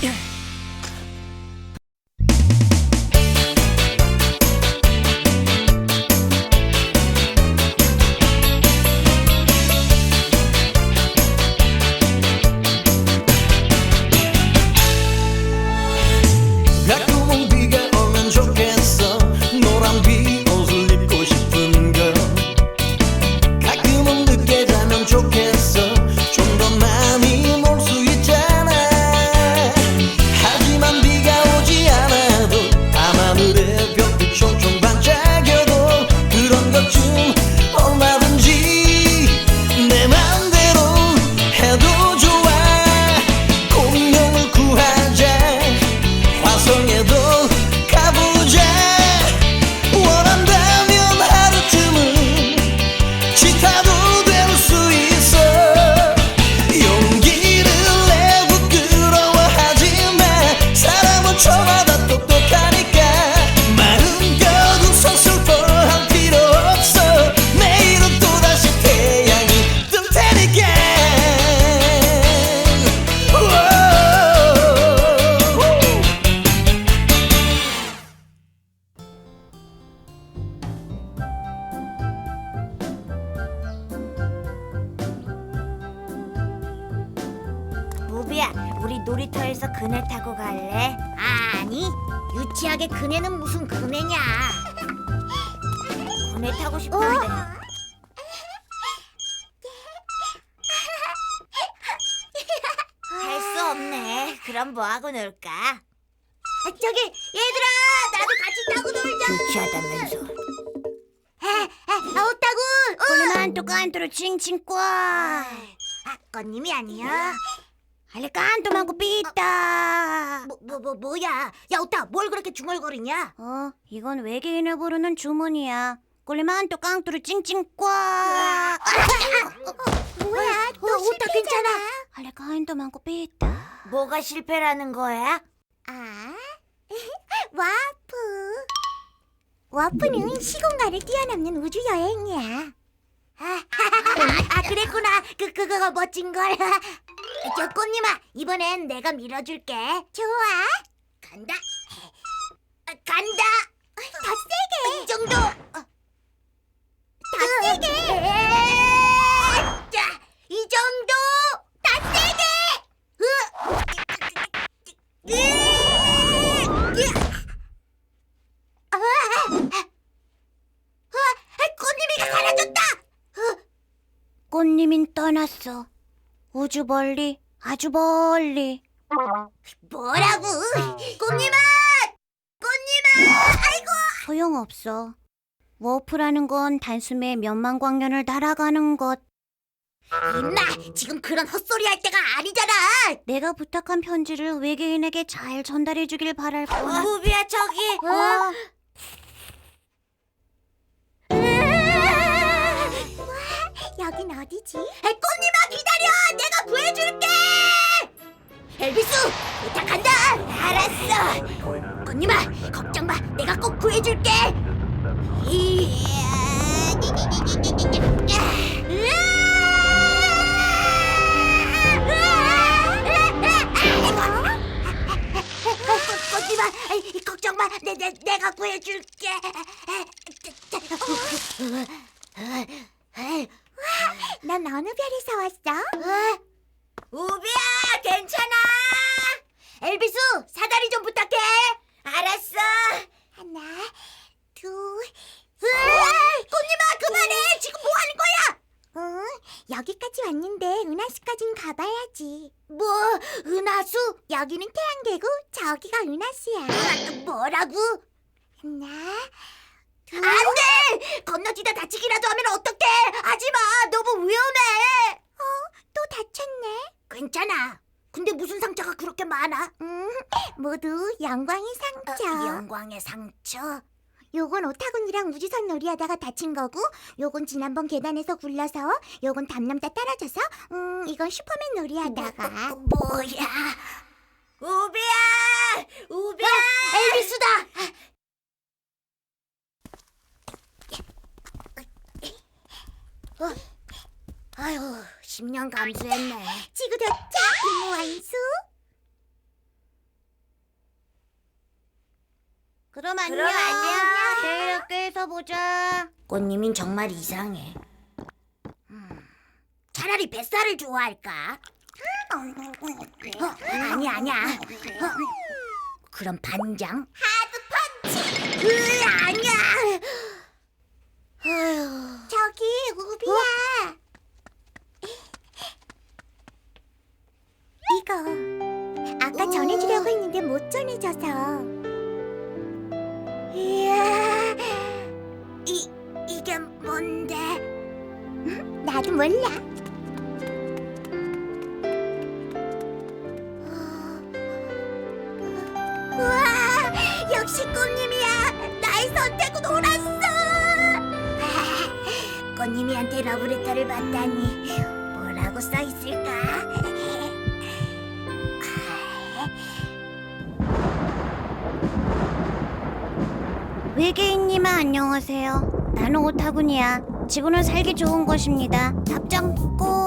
가 무비야, 우리 놀이터에서 그네 타고 갈래? 아니, 유치하게 그네는 무슨 그네냐? 그네 타고 싶은데. 할 수 없네. 그럼 뭐 하고 놀까? 아, 저기 얘들아, 나도 같이 타고 놀자. 유치하다면서. 아웃다구. 꿀만 또 깐또로 칭칭 꽈. 아, 건님이 아니야. 할래 깐또만고 삐따. 뭐, 뭐, 뭐, 뭐야? 야, 오타, 뭘 그렇게 중얼거리냐? 어, 이건 외계인을 부르는 주문이야. 꿀리만 또 깡뚜루 찡찡 꽈. 뭐야? 또 오타 괜찮아? 깐또 많고 삐따. 뭐가 실패라는 거야? 아, 와프. 와프는 시공간을 뛰어넘는 우주 여행이야. 아, 아 그랬구나. 그, 그거 멋진 걸. 저 꽃님아, 이번엔 내가 밀어줄게. 좋아. 간다. 아, 간다. 더 세게. 이 정도. 어. 더 세게. 자, 이 정도. 다 세게. 으. 으. 아, 아, 꽃님이가 사라졌다. 꽃님인 떠났어. 우주 멀리, 아주 멀리. 뭐라고? 꽃님아! 꽃님아! 아이고! 소용없어. 워프라는 건 단숨에 몇만 광년을 날아가는 것. 임마! 지금 그런 헛소리 할 때가 아니잖아! 내가 부탁한 편지를 외계인에게 잘 전달해 주길 바랄 뿐. 무비야 저기! 어? 여긴 어디지? 꽃님아 기다려! 내가 구해줄게! 엘비스! 부탁한다! 알았어! 꽃님아 걱정 마! 내가 꼭 구해줄게! 꽃님아 걱정 마! 내, 내, 내가 구해줄게! 넌 어느 별에서 왔어? 우비야 괜찮아 엘비스 사다리 좀 부탁해 알았어 하나, 둘, 꽃님아 그만해 지금 뭐 하는 거야 응. 여기까지 왔는데 은하수까진 가봐야지. 뭐 은하수 여기는 태양계고 저기가 은하수야. 아, 뭐라고 하나, 둘. 안돼! 건너뛰다 다치기라도 하면 어떡해! 하지마! 너무 위험해! 또 다쳤네. 괜찮아. 근데 무슨 상처가 그렇게 많아? 음, 모두 영광의 상처. 영광의 상처? 요건 오타군이랑 우주선 놀이하다가 다친 거고, 요건 지난번 계단에서 굴러서, 요건 담 넘다 떨어져서, 음, 이건 슈퍼맨 놀이하다가. 뭐, 뭐, 뭐야 우비야 그냥 감수했네. 지구대차 임무 완수. 그럼 안녕. 안녕. 내일 학교에서 보자. 꽃님인 정말 이상해. 음, 차라리 뱃살을 좋아할까? 어, 아니 아니야. 어, 그럼 반장? 하드 펀치. 으, 아니야. 아까. 전해주려고 했는데 못 전해줘서. 이야, 이, 이게 뭔데? 나도 몰라. 우와, 역시 꽃님이야. 나의 선택은 옳았어. 꽃님이한테 러브레터를 받다니 외계인님아 안녕하세요. 나는 오타군이야. 지구는 살기 좋은 곳입니다. 답장 꼭.